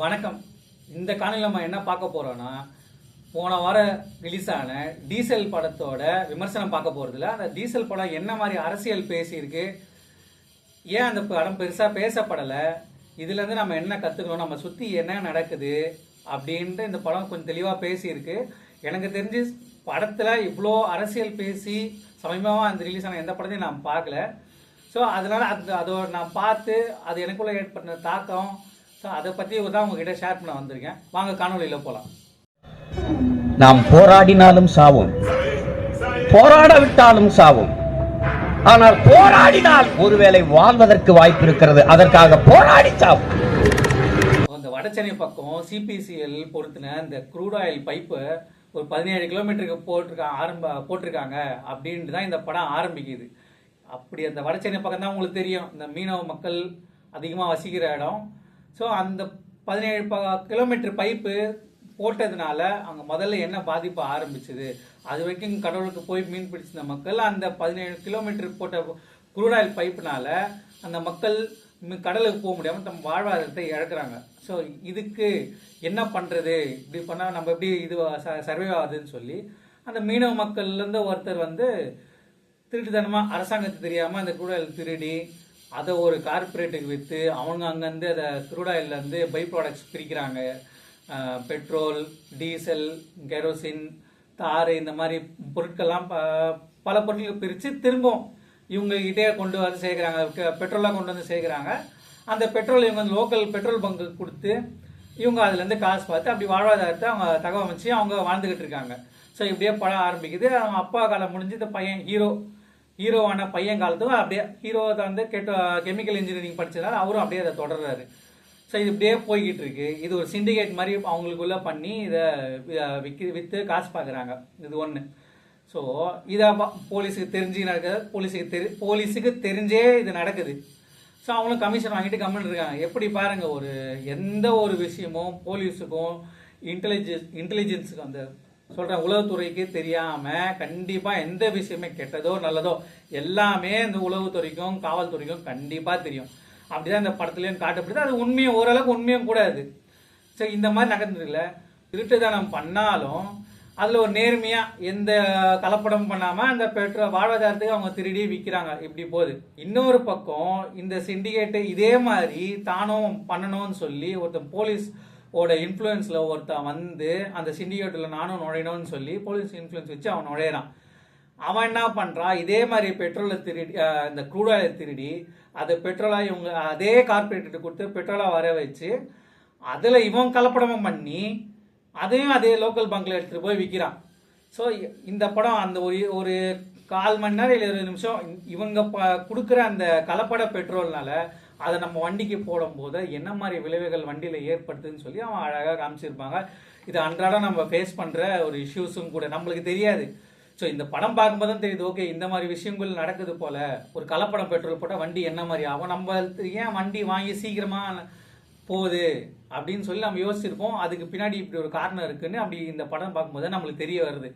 வணக்கம். இந்த காணொலியில் நம்ம என்ன பார்க்க போறோம்னா போன வாரம் ரிலீஸ் ஆன டீசல் படத்தோட விமர்சனம் பார்க்க போறதுல அந்த டீசல் படம் என்ன மாதிரி அரசியல் பேசியிருக்கு? ஏன் அந்த படம் பெருசா பேசப்படலை? இதுல இருந்து நம்ம என்ன கத்துக்கணும்? நம்ம சுத்தி என்ன நடக்குது? அப்படின்ட்டு இந்த படம் கொஞ்சம் தெளிவாக பேசியிருக்கு. எனக்கு தெரிஞ்சு படத்தில் இவ்வளோ அரசியல் பேசி சமீபமாக அந்த ரிலீஸ் ஆன எந்த படத்தையும் நான் பார்க்கல. ஸோ அதனால் அது அதோட நான் பார்த்து அது எனக்குள்ளே ஏற்பட்ட தாக்கம் ஸோ அதை பற்றி தான் உங்ககிட்ட ஷேர் பண்ண வந்திருக்கேன். வாங்க காணொலியில் போகலாம் நாம் போராடினாலும் சாவோம். போராடவிட்டாலும் சாவோம். ஆனால் போராடினால் ஒருவேளை வாழ்வதற்கு வாய்ப்பு இருக்கிறது. அதற்காக போராடி சாவும். அந்த வடசென்னை பக்கம் சிபிசிஎல் பொறுத்தின இந்த க்ரூட் ஆயில் பைப்பு ஒரு பதினேழு கிலோமீட்டருக்கு போட்டிருக்காங்க ஆரம்ப போட்டிருக்காங்க அப்படின்ட்டு தான் இந்த படம் ஆரம்பிக்குது. அப்படி அந்த வடசென்னை பக்கம் தான் உங்களுக்கு தெரியும். இந்த மீனவ மக்கள் அதிகமாக வசிக்கிற இடம். ஸோ அந்த பதினேழு ப கிலோமீட்டர் பைப்பு போட்டதுனால அங்கே முதல்ல என்ன பாதிப்பு ஆரம்பிச்சது? அது வரைக்கும் கடவுளுக்கு போய் மீன் பிடிச்சிருந்த மக்கள் அந்த பதினேழு கிலோமீட்டர் போட்ட குரூடாயில் பைப்புனால அந்த மக்கள் கடலுக்கு போக முடியாமல் தம் வாழ்வாதாரத்தை இழக்கிறாங்க. ஸோ இதுக்கு என்ன பண்ணுறது இப்படி பண்ணால் நம்ம எப்படி இது சர்வே ஆகுதுன்னு சொல்லி அந்த மீனவ மக்கள்லேருந்து ஒருத்தர் வந்து திருட்டுத்தனமாக அரசாங்கத்துக்கு தெரியாமல் அந்த crude திருடி அதை ஒரு கார்ப்பரேட்டுக்கு விற்று அவங்க அங்கேருந்து அதை குரூடாயிலேருந்து பை ப்ராடக்ட்ஸ் பிரிக்கிறாங்க. பெட்ரோல் டீசல் கெரோசின் தார் இந்த மாதிரி பொருட்கள்லாம் ப- பல பொருட்கள் பிரித்து திரும்பவும் இவங்ககிட்டே கொண்டு வந்து சேர்க்குறாங்க. பெட்ரோலாக கொண்டு வந்து சேர்க்குறாங்க. அந்த பெட்ரோல் இவங்க வந்து லோக்கல் பெட்ரோல் பங்கு கொடுத்து இவங்க அதுலேருந்து காசு பார்த்து அப்படி வாழ்வாதாரத்தை அவங்க தகவமைச்சு அவங்க வாழ்ந்துக்கிட்டு இருக்காங்க. ஸோ இப்படியே படம் ஆரம்பிக்குது. அவங்க அப்பா காலம் முடிஞ்சு இந்த பையன் ஹீரோ ஹீரோவான பையன் காலத்துக்கும் அப்படியே ஹீரோ வந்து கெட்ட கெமிக்கல் இன்ஜினியரிங் படிச்சதால அவரும் அப்படியே அதை தொடர்றாரு. ஸோ இது இப்படியே போய்கிட்டு இருக்கு. இது ஒரு சிண்டிகேட் மாதிரி அவங்களுக்குள்ளே பண்ணி இதை விற்க விற்று காசு பார்க்குறாங்க இது ஒன்று ஸோ இதை போலீஸுக்கு தெரிஞ்சு நடக்குது. போலீஸுக்கு தெரி போலீஸுக்கு தெரிஞ்சே இது நடக்குது. ஸோ அவங்களும் கமிஷன் வாங்கிட்டு கம்மிட்டு இருக்காங்க. எப்படி பாருங்கள் ஒரு எந்த ஒரு விஷயமும் போலீஸுக்கும் இன்டெலிஜென்ஸ் இன்டெலிஜென்ஸுக்கும் அந்த சொல்கிறேன் உளவுத்துறைக்கு தெரியாமல் கண்டிப்பாக எந்த விஷயமே கெட்டதோ நல்லதோ எல்லாமே இந்த உளவுத்துறைக்கும் காவல்துறைக்கும் கண்டிப்பாக தெரியும். அப்படிதான் இந்த படத்துலையும் காட்டப்படுது. அது உண்மையும் ஓரளவுக்கு உண்மையும் கூட அது. சரி இந்த மாதிரி நடந்ததில்ல திருட்டுத்தனம் பண்ணாலும் அதில் ஒரு நேர்மையாக எந்த கலப்படம் பண்ணாமல் அந்த பெட்ரோல் வாழ்வாதாரத்துக்கு அவங்க திருடி விற்கிறாங்க இப்படி போகுது. இன்னொரு பக்கம் இந்த சிண்டிகேட்டு இதே மாதிரி தானும் பண்ணணும்னு சொல்லி ஒருத்தன் போலீஸ் ஓட இன்ஃப்ளூயன்ஸில் ஒருத்தன் வந்து அந்த சிண்டிகேட்டில் நானும் நுழையணும்னு சொல்லி போலீஸ் இன்ஃப்ளூயன்ஸ் வச்சு அவன் நுழையிறான். அவன் என்ன பண்ணுறான் இதே மாதிரி பெட்ரோலை திருடி இந்த க்ரூட் oil திருடி அதை பெட்ரோலாக இவங்க அதே கார்பரேட்டு கொடுத்து பெட்ரோலாக வர வச்சு அதில் இவன் கலப்படமும் பண்ணி அதையும் அதே லோக்கல் பங்க்ல எடுத்துகிட்டு போய் விற்கிறான் ஸோ இந்த படம் அந்த ஒரு ஒரு கால் மணி நேரம் இல்லை இருபது நிமிஷம் இவங்க ப கொடுக்குற அந்த கலப்பட பெட்ரோல்னால அதை நம்ம வண்டிக்கு போடும்போது என்ன மாதிரி விளைவுகள் வண்டியில் ஏற்படுத்துன்னு சொல்லி அவன் அழகாக காமிச்சிருப்பாங்க. இது அன்றாடம் நம்ம ஃபேஸ் பண்ணுற ஒரு இஷ்யூஸும் கூட நம்மளுக்கு தெரியாது. ஸோ இந்த படம் பார்க்கும்போது தான் தெரியுது ஓகே இந்த மாதிரி விஷயங்கள் நடக்குது போல ஒரு கலப்படம் பெட்ரோல் போட்டால் வண்டி என்ன மாதிரி ஆகும் நம்ம ஏன் வண்டி வாங்கி சீக்கிரமாக போகுது அப்படின்னு சொல்லி நம்ம யோசிச்சிருப்போம். அதுக்கு பின்னாடி இப்படி ஒரு காரணம் இருக்குன்னு அப்படி இந்த படம் பார்க்கும்போது நம்மளுக்கு தெரிய வருது.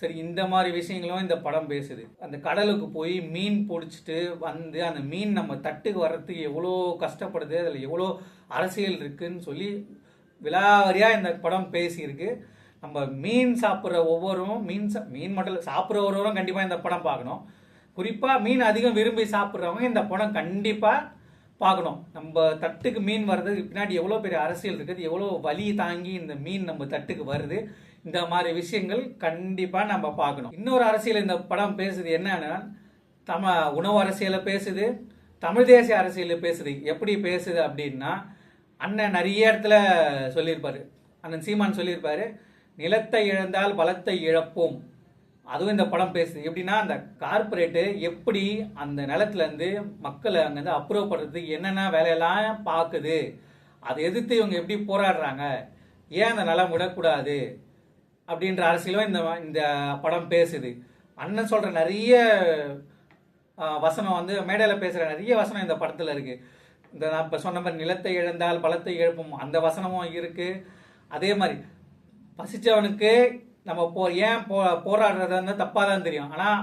சரி இந்த மாதிரி விஷயங்களும் இந்த படம் பேசுது. அந்த கடலுக்கு போய் மீன் பிடிச்சிட்டு வந்து அந்த மீன் நம்ம தட்டுக்கு வர்றதுக்கு எவ்வளோ கஷ்டப்படுது அதில் எவ்வளோ அரசியல் இருக்குன்னு சொல்லி விலாவரியாக இந்த படம் பேசியிருக்கு. நம்ம மீன் சாப்பிட்ற ஒவ்வொருவரும் மீன் சா மீன் மட்டும் சாப்பிட்ற ஒருவரும் கண்டிப்பாக இந்த படம் பார்க்கணும். குறிப்பாக மீன் அதிகம் விரும்பி சாப்பிட்றவங்க இந்த படம் கண்டிப்பாக பார்க்கணும். நம்ம தட்டுக்கு மீன் வர்றதுக்கு பின்னாடி எவ்வளோ பெரிய அரசியல் இருக்குது எவ்வளோ வலி தாங்கி இந்த மீன் நம்ம தட்டுக்கு வருது. இந்த மாதிரி விஷயங்கள் கண்டிப்பாக நம்ம பார்க்கணும். இன்னொரு அரசியல் இந்த படம் பேசுது என்னன்னா தம உணவு அரசியலை பேசுது தமிழ் தேசிய அரசியலில் பேசுது. எப்படி பேசுது அப்படின்னா அண்ணன் நிறைய இடத்துல சொல்லியிருப்பார். அண்ணன் சீமான் சொல்லியிருப்பார் நிலத்தை இழந்தால் பலத்தை இழப்போம். அதுவும் இந்த படம் பேசுது. எப்படின்னா அந்த கார்ப்பரேட்டு எப்படி அந்த நிலத்துலேருந்து மக்களை அங்கேருந்து அப்ரூவ் பண்ணுறதுக்கு என்னென்ன வேலையெல்லாம் பார்க்குது அதை எதிர்த்து இவங்க எப்படி போராடுறாங்க ஏன் அந்த நிலம் விடக்கூடாது அப்படின்ற அரசியலும் இந்த இந்த படம் பேசுது. அண்ணன் சொல்கிற நிறைய வசனம் வந்து மேடையில் பேசுகிற நிறைய வசனம் இந்த படத்தில் இருக்குது இந்த நான் இப்போ சொன்ன மாதிரி நிலத்தை இழந்தால் பலத்தை இழப்பும் அந்த வசனமும் இருக்குது அதே மாதிரி பசித்தவனுக்கு நம்ம போ ஏன் போ போராடுறது வந்து தப்பாக தான் தெரியும். ஆனால்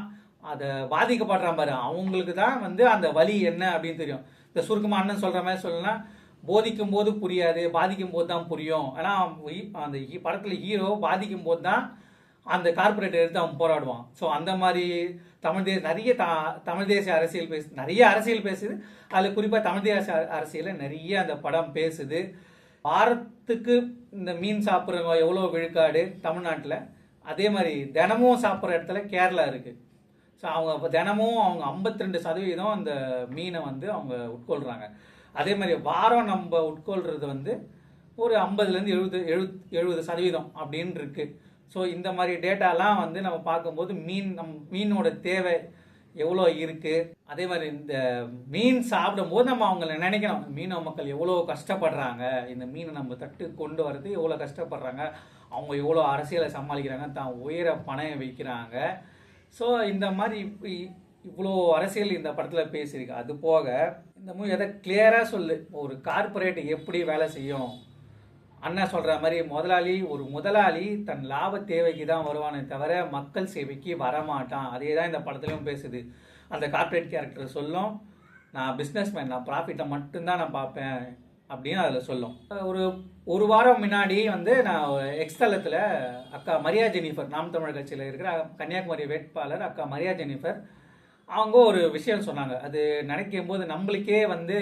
அதை பாதிக்கப்படுறான் பாரு. அவங்களுக்கு தான் வந்து அந்த வலி என்ன அப்படின்னு தெரியும். இந்த சுருக்கமாக அண்ணன் சொல்கிற மாதிரி சொல்லலாம் போதிக்கும் போது புரியாது பாதிக்கும் போது தான் புரியும் ஏன்னா அந்த படத்தில் ஹீரோ பாதிக்கும் போது தான் அந்த கார்பரேட் எடுத்து அவன் போராடுவான். ஸோ அந்த மாதிரி தமிழ் தேச நிறைய த தமிழ் தேசிய அரசியல் பேசு நிறைய அரசியல் பேசுது. அதில் குறிப்பாக தமிழ் தேசிய அரசியலில் அரசியலை நிறைய அந்த படம் பேசுது. வாரத்துக்கு இந்த மீன் சாப்பிட்றவங்க எவ்வளோ விழுக்காடு தமிழ்நாட்டில்? அதே மாதிரி தினமும் சாப்பிட்ற இடத்துல கேரளா இருக்குது ஸோ அவங்க தினமும் அவங்க 52% சதவீதம் அந்த மீனை வந்து அவங்க உட்கொள்கிறாங்க அதே மாதிரி வாரம் நம்ம உட்கொள்கிறது வந்து ஒரு ஐம்பதுலேருந்து எழுபது எழுபத் எழுபது சதவீதம் அப்படின்னு இருக்கு. ஸோ இந்த மாதிரி டேட்டாலாம் வந்து நம்ம பார்க்கும்போது மீன் நம் மீனோட தேவை எவ்வளோ இருக்குது அதே மாதிரி இந்த மீன் சாப்பிடும்போது நம்ம அவங்கள நினைக்கணும். மீனவ மக்கள் எவ்வளோ கஷ்டப்படுறாங்க? இந்த மீனை நம்ம தட்டு கொண்டு வரது எவ்வளோ கஷ்டப்படுறாங்க? அவங்க எவ்வளோ அரசியலை சமாளிக்கிறாங்க? தான் உயர பணம் வைக்கிறாங்க. ஸோ இந்த மாதிரி இவ்வளோ அரசியல் இந்த படத்தில் பேசியிருக்கு. அது போக இந்த மூவி எதை கிளியராக சொல்லு. ஒரு கார்பரேட் எப்படி வேலை செய்யும்? அண்ணா சொல்கிற மாதிரி முதலாளி ஒரு முதலாளி தன் லாப தேவைக்கு தான் வருவானே தவிர மக்கள் சேவைக்கு வரமாட்டான். அதே தான் இந்த படத்துலையும் பேசுது. அந்த கார்ப்பரேட் கேரக்டர் சொல்லும். நான் பிஸ்னஸ் மேன் நான் ப்ராஃபிட்டை மட்டும்தான் நான் பார்ப்பேன் அப்படின்னு அதில் சொல்லும். ஒரு ஒரு வாரம் முன்னாடி வந்து நான் எக்ஸ்தலத்தில் அக்கா மரியா ஜெனிஃபர் நாம் தமிழ் கட்சியில் இருக்கிற கன்னியாகுமரி வேட்பாளர் அக்கா மரியா ஜெனிஃபர் அவங்க ஒரு விஷயம் சொன்னாங்க. அது நினைக்கும் போது நம்மளுக்கே வந்து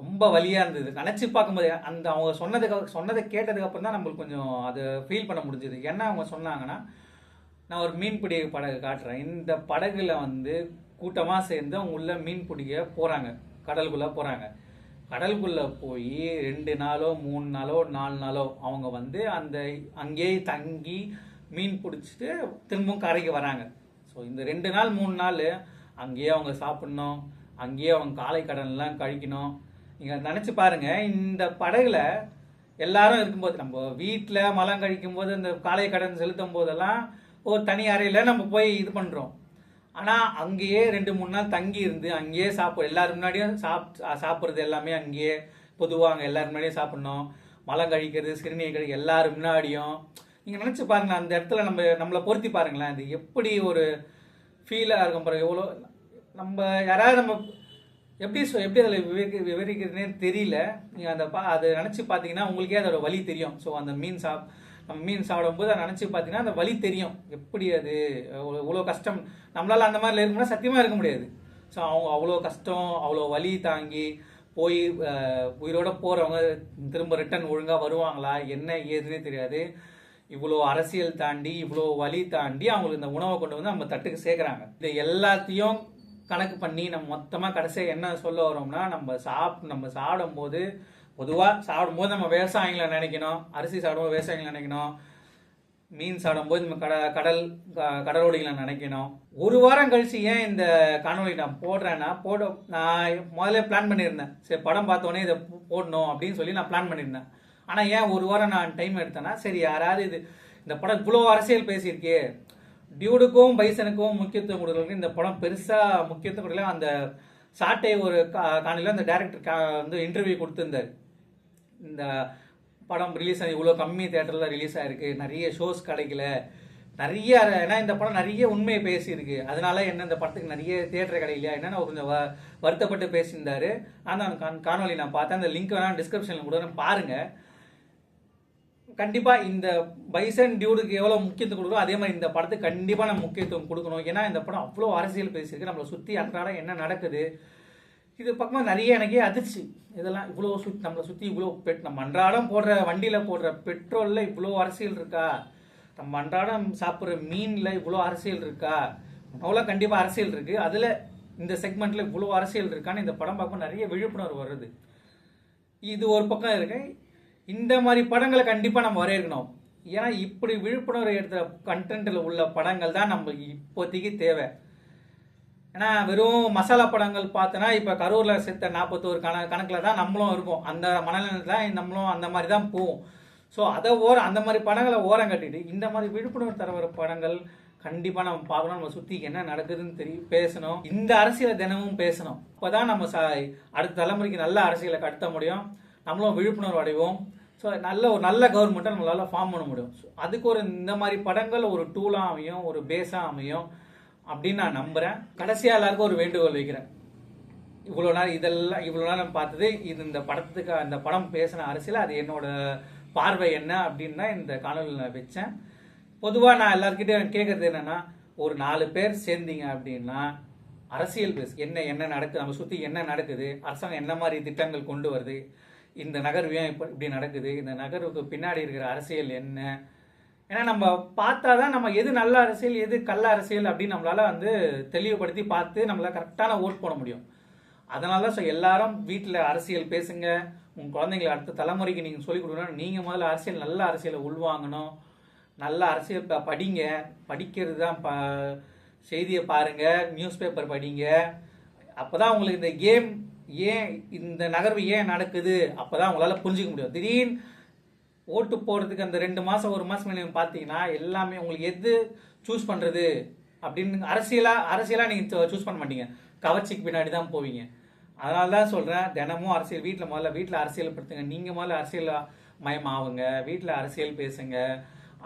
ரொம்ப வலியாக இருந்தது. நினச்சி பார்க்கும்போது அந்த அவங்க சொன்னதுக்கு சொன்னதை கேட்டதுக்கப்புறம் தான் நம்மளுக்கு கொஞ்சம் அது ஃபீல் பண்ண முடிஞ்சது. என்ன அவங்க சொன்னாங்கன்னா நான் ஒரு மீன்பிடி படகு காட்டுறேன். இந்த படகுல வந்து கூட்டமாக சேர்ந்து அவங்க உள்ள மீன் பிடிக்க போகிறாங்க கடலுக்குள்ளே போகிறாங்க கடலுக்குள்ளே போய் ரெண்டு நாளோ மூணு நாளோ நாலு நாளோ அவங்க வந்து அந்த அங்கேயே தங்கி மீன் பிடிச்சிட்டு திரும்பவும் கரைக்கு வராங்க. ஸோ இந்த ரெண்டு நாள் மூணு நாள் அங்கேயே அவங்க சாப்பிட்ணும் அங்கேயே அவங்க காலை கடன்லாம் கழிக்கணும். நீங்கள் நினச்சி பாருங்கள் இந்த படகுல எல்லாரும் இருக்கும்போது நம்ம வீட்டில் மலம் கழிக்கும் போது இந்த காலை கடன் செலுத்தும் போதெல்லாம் ஒரு தனி அறையில் நம்ம போய் இது பண்ணுறோம் ஆனால் அங்கேயே ரெண்டு மூணு நாள் தங்கி இருந்து அங்கேயே சாப்பிட எல்லாரும் முன்னாடியும் சாப் சாப்பிட்றது எல்லாமே அங்கேயே பொதுவாக அங்கே எல்லாரும் முன்னாடியும் சாப்பிட்ணும். மலம் கழிக்கிறது சிறுநீர் கழிக்கிறது எல்லாரும் முன்னாடியும் நீங்கள் நினச்சி பாருங்களேன் அந்த இடத்துல நம்ம நம்மளை பொருத்தி பாருங்களேன். அது எப்படி ஒரு ஃபீலாக இருக்கும் பாருங்கள் எவ்வளோ நம்ம யாராவது நம்ம எப்படி சொ எப்படி அதில் விவரிக்க விவரிக்கிறதுனே தெரியல. நீங்கள் அந்த பா அதை நினச்சி பார்த்தீங்கன்னா உங்களுக்கே அதோட வலி தெரியும். ஸோ அந்த மீன் சாப் நம்ம மீன் சாப்பிடும்போது அதை நினச்சி பார்த்தீங்கன்னா அந்த வலி தெரியும். எப்படி அது? இவ்வளோ கஷ்டம்? நம்மளால் அந்த மாதிரி இருக்கணும்னா சத்தியமாக இருக்க முடியாது. ஸோ அவங்க அவ்வளோ கஷ்டம் அவ்வளோ வலி தாங்கி போய் உயிரோடு உயிரோட போகிறவங்க திரும்ப ரிட்டர்ன் ஒழுங்காக வருவாங்களா? என்ன ஏதுன்னே தெரியாது. இவ்வளோ அரசியல் தாண்டி இவ்வளோ வழி தாண்டி அவங்களுக்கு இந்த உணவை கொண்டு வந்து நம்ம தட்டுக்கு சேர்க்குறாங்க. இது எல்லாத்தையும் கணக்கு பண்ணி நம்ம மொத்தமாக கடைசியாக என்ன சொல்ல வரோம்னா நம்ம சாப் நம்ம சாப்பிடும்போது பொதுவாக சாப்பிடும்போது நம்ம விவசாயிகளை நினைக்கணும். அரிசி சாப்பிடும்போது விவசாயிகளை நினைக்கணும். மீன் சாப்பிடும்போது நம்ம கட கடல் க- கடலோடிகளை நினைக்கணும். ஒரு வாரம் கழிச்சு ஏன் இந்த காணொலி நான் போடுறேன்னா போட நான் முதல்ல பிளான் பண்ணியிருந்தேன். சரி படம் பார்த்தோன்னே இதை போடணும் அப்படின்னு சொல்லி நான் பிளான் பண்ணியிருந்தேன். ஆனால் ஏன் ஒரு வாரம் நான் டைம் எடுத்தேன்னா சரி யாராவது இது இந்த படம் இவ்வளோ அரசியல் பேசியிருக்கே. டியூடுக்கும் பைசனுக்கும் முக்கியத்துவம் கொடுக்குறதுக்கு இந்த படம் பெருசாக முக்கியத்துவம் கொடுக்கல. அந்த சாட்டை ஒரு கா- அந்த டேரக்டர் வந்து இன்டர்வியூ கொடுத்துருந்தார். இந்த படம் ரிலீஸ் ஆகி இவ்வளோ கம்மி தேட்டரில் ரிலீஸ் ஆகிருக்கு நிறைய ஷோஸ் கிடைக்கல. நிறைய ஏன்னா இந்த படம் நிறைய உண்மையை பேசியிருக்கு. அதனால என்ன இந்த படத்துக்கு நிறைய தேட்டர் கிடைக்கலையா என்னன்னு அவர் கொஞ்சம் வ- வருத்தப்பட்டு பேசியிருந்தாரு. ஆனால் காணொலி நான் பார்த்தேன். அந்த லிங்க் வேணால் டிஸ்கிரிப்ஷனில் கூட பாருங்கள் கண்டிப்பாக இந்த பைசன் டியூடுக்கு எவ்வளோ முக்கியத்துவம் கொடுக்குறோ அதே மாதிரி இந்த படத்துக்கு கண்டிப்பாக நம்ம முக்கியத்துவம் கொடுக்கணும். ஏன்னா இந்த படம் அவ்வளோ அரசியல் பேசியிருக்கு. நம்மளை சுற்றி அன்றாடம் என்ன நடக்குது இது பக்கமாக நிறைய எனக்கே அதிர்ச்சி. இதெல்லாம் இவ்வளோ சுத் நம்மளை சுற்றி இவ்வளோ பெட் நம்ம அன்றாடம் போடுற வண்டியில் போடுற பெட்ரோலில் இவ்வளோ அரசியல் இருக்கா? நம்ம அன்றாடம் சாப்பிட்ற மீனில் இவ்வளோ அரசியல் இருக்கா? அவ்வளோ கண்டிப்பாக அரசியல் இருக்குது அதில் இந்த செக்மெண்ட்டில் இவ்வளோ அரசியல் இருக்கான்னு இந்த படம் பார்க்கும் நிறைய விழிப்புணர்வு வருது. இது ஒரு பக்கம் இருக்குது இந்த மாதிரி படங்களை கண்டிப்பாக நம்ம வரையறுக்கணும். ஏன்னா இப்படி விழிப்புணர்வு எடுத்த கண்டென்ட்டில் உள்ள படங்கள் தான் நம்ம இப்போதைக்கு தேவை. ஏன்னா வெறும் மசாலா படங்கள் பார்த்தோன்னா இப்போ கரூரில் செத்த நாற்பத்தோரு கண கணக்கில் தான் நம்மளும் இருக்கும். அந்த மனநிலையில் தான் நம்மளும் அந்த மாதிரி தான் போவோம். ஸோ அதை ஓர அந்த மாதிரி படங்களை ஓரம் கட்டிட்டு இந்த மாதிரி விழிப்புணர்வு தர வர படங்கள் கண்டிப்பாக நம்ம பார்க்கணும். நம்ம சுற்றி என்ன நடக்குதுன்னு தெரியும் பேசணும். இந்த அரசியலை தினமும் பேசணும். அப்போ தான் நம்ம ச அடுத்த தலைமுறைக்கு நல்ல அரசியலை கடத்த முடியும். நம்மளும் விழிப்புணர்வு அடைவோம். ஸோ நல்ல ஒரு நல்ல கவர்மெண்ட்டை நம்மளால் ஃபார்ம் பண்ண முடியும். ஸோ அதுக்கு ஒரு இந்த மாதிரி படங்கள் ஒரு டூலாக அமையும் ஒரு பேஸாக அமையும் அப்படின்னு நான் நம்புகிறேன் கடைசியாக எல்லாருக்கும் ஒரு வேண்டுகோள் வைக்கிறேன். இவ்வளோ நேரம் இதெல்லாம் இவ்வளோ நேரம் பார்த்தது இது இந்த படத்துக்கு அந்த படம் பேசின அரசியல் அது என்னோட பார்வை என்ன அப்படின்னு தான் இந்த காணொலியில் நான் வச்சேன். பொதுவாக நான் எல்லாருக்கிட்டையும் கேட்குறது என்னன்னா ஒரு நாலு பேர் சேர்ந்தீங்க அப்படின்னா அரசியல் பேசு என்ன என்ன நடக்குது நம்ம சுற்றி என்ன நடக்குது அரசாங்கம் என்ன மாதிரி திட்டங்கள் கொண்டு வருது இந்த நகர்வு ஏன் இப்போ இப்படி நடக்குது? இந்த நகர்வுக்கு பின்னாடி இருக்கிற அரசியல் என்ன? ஏன்னா நம்ம பார்த்தா தான் நம்ம எது நல்ல அரசியல் எது கள்ள அரசியல் அப்படின்னு நம்மளால் வந்து தெளிவுபடுத்தி பார்த்து நம்மளால் கரெக்டான ஓட் போட முடியும். அதனால தான் ஸோ எல்லாரும் வீட்டில் அரசியல் பேசுங்க. உங்கள் குழந்தைங்களை அடுத்த தலைமுறைக்கு நீங்கள் சொல்லிக் கொடுக்கணும் நீங்கள் முதல்ல அரசியல் நல்ல அரசியலை உள்வாங்கணும். நல்ல அரசியல் படிங்க. படிக்கிறது தான் ப செய்தியை பாருங்கள் நியூஸ் பேப்பர் படிங்க. அப்போ தான் உங்களுக்கு இந்த கேம் ஏன் இந்த நகர்வு ஏன் நடக்குது? அப்பதான் உங்களால் புரிஞ்சுக்க முடியும். திடீர்னு ஓட்டு போடுறதுக்கு அந்த ரெண்டு மாதம் ஒரு மாதம் நீங்க பார்த்தீங்கன்னா எல்லாமே உங்களுக்கு எது சூஸ் பண்ணுறது அப்படின்னு அரசியலாக அரசியலாக நீங்கள் சூஸ் பண்ண மாட்டீங்க. கவர்ச்சிக்கு பின்னாடி தான் போவீங்க. அதனால தான் சொல்கிறேன் தினமும் அரசியல் வீட்டில் முதல்ல வீட்டில் அரசியல் படுத்துங்க. நீங்கள் முதல்ல அரசியல் மயம் ஆகுங்க வீட்டில் அரசியல் பேசுங்க.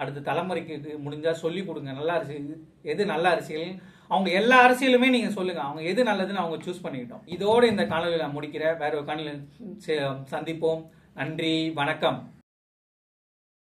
அடுத்த தலைமுறைக்கு முடிஞ்சால் சொல்லி கொடுங்க. நல்ல அரசியல் எது நல்ல அரசியல்? அவங்க எல்லா அரசியலுமே நீங்க சொல்லுங்க. அவங்க எது நல்லதுன்னு அவங்க சூஸ் பண்ணிக்கிட்டோம். இதோட இந்த காணொலி நான் முடிக்கிறேன். வேற ஒரு காணொலி சந்திப்போம். நன்றி. வணக்கம்.